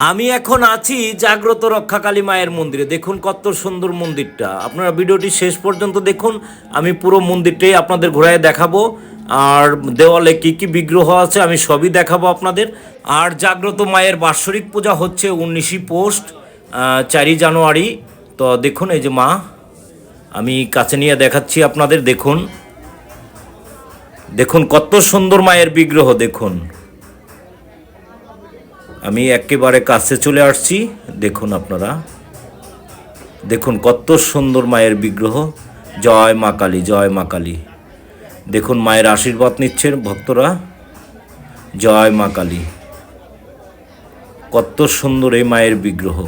আমি এখন আছি জাগ্রত রক্ষাকালী মায়ের মন্দিরে। দেখুন কত সুন্দর মন্দিরটা। আপনারা ভিডিওটি শেষ পর্যন্ত দেখুন। আমি পুরো মন্দিরটাই আপনাদের ঘোরায় দেখাবো। আর দেওয়ালে কি কি বিগ্রহ আছে আমি সবই দেখাবো আপনাদের। আর জাগ্রত মায়ের বাৎসরিক পূজা হচ্ছে উনিশই পোস্ট চারই জানুয়ারি। তো দেখুন এই যে মা, আমি কাছে নিয়ে দেখাচ্ছি আপনাদের, দেখুন। দেখুন কত সুন্দর মায়ের বিগ্রহ, দেখুন। আমি একেবারে কাছে চলে আসছি। দেখুন আপনারা। দেখুন কত সুন্দর মায়ের বিগ্রহ। জয় মা কালী, জয় মা কালী। দেখুন মায়ের আশীর্বাদ নিচ্ছেন ভক্তরা। জয় মা কালী। কত সুন্দর এই মায়ের বিগ্রহ।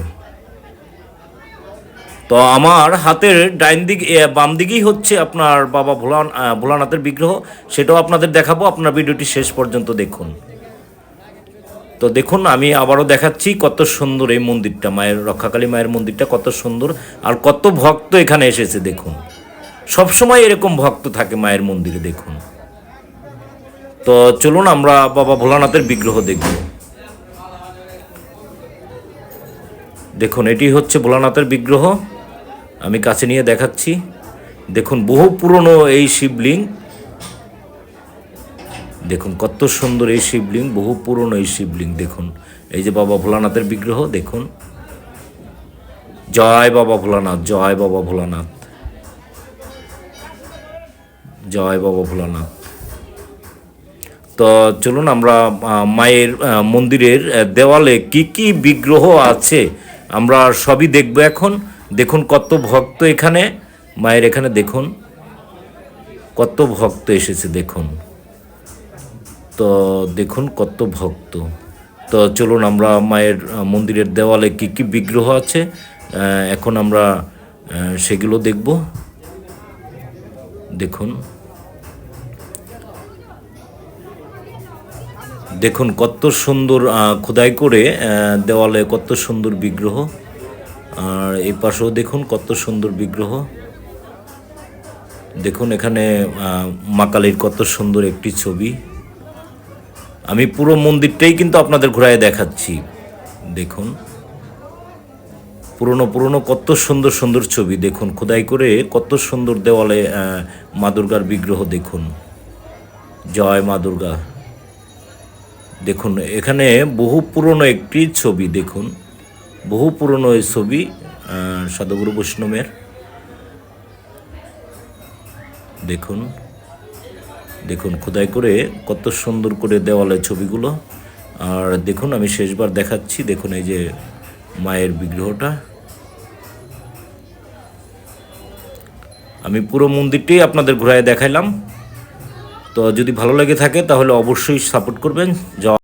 তো আমার হাতের ডাইন দিক বাম দিকেই হচ্ছে আপনার বাবা ভোলান ভোলানাথের বিগ্রহ। সেটাও আপনাদের দেখাবো। আপনার ভিডিওটি শেষ পর্যন্ত দেখুন। তো দেখুন, আমি আবারও দেখাচ্ছি কত সুন্দর এই মন্দিরটা, মায়ের, রক্ষাকালী মায়ের মন্দিরটা কত সুন্দর আর কত ভক্ত এখানে এসেছে, দেখুন। সবসময় এরকম ভক্ত থাকে মায়ের মন্দিরে, দেখুন। তো চলুন, আমরা বাবা ভোলানাথের বিগ্রহ দেখব। দেখুন, এটি হচ্ছে ভোলানাথের বিগ্রহ। আমি কাছে নিয়ে দেখাচ্ছি। দেখুন, বহু পুরনো এই শিবলিঙ্গ। দেখুন, কত সুন্দর এই শিবলিঙ্গ, বহু পুরনো এই শিবলিঙ্গ, দেখুন। এই যে বাবা ভোলানাথের বিগ্রহ, দেখুন। জয় বাবা ভোলানাথ, জয় বাবা ভোলানাথ। জয় বাবা ভোলানাথ। তো চলুন আমরা মায়ের মন্দিরের দেওয়ালে কি কি বিগ্রহ আছে, আমরা সবই দেখব এখন। দেখুন, কত ভক্ত এখানে। মায়ের এখানে দেখুন, কত ভক্ত এসেছে, দেখুন। তো দেখুন কত ভক্ত। তো চলুন আমরা মায়ের মন্দিরের দেওয়ালে কি কি বিগ্রহ আছে এখন আমরা সেগুলো দেখব। দেখুন। দেখুন কত সুন্দর খোদাই করে দেওয়ালে কত সুন্দর বিগ্রহ। আর এই পাশেও দেখুন কত সুন্দর বিগ্রহ। দেখুন এখানে আহ, মা কালীর কত সুন্দর একটি ছবি। আমি পুরো মন্দিরটাই কিন্তু আপনাদের ঘোরায় দেখাচ্ছি। দেখুন। পুরনো পুরনো, কত সুন্দর সুন্দর ছবি। দেখুন, খোদাই করে কত সুন্দর দেওয়ালে মা দুর্গার বিগ্রহ দেখুন। জয় মা দুর্গা। দেখুন, এখানে বহু পুরনো একটি ছবি, দেখুন। বহু পুরনো এই ছবি সদগুরু বৈষ্ণবের। দেখুন। দেখুন, খোদাই করে কত সুন্দর করে দেওয়ালে ছবিগুলো। আর দেখুন, আমি শেষবার দেখাচ্ছি। দেখুন, এই যে মায়ের বিগ্রহটা। আমি পুরো মন্দিরটি আপনাদের ঘুরায় দেখাইলাম। তো যদি ভালো লেগে থাকে, তাহলে অবশ্যই সাপোর্ট করবেন।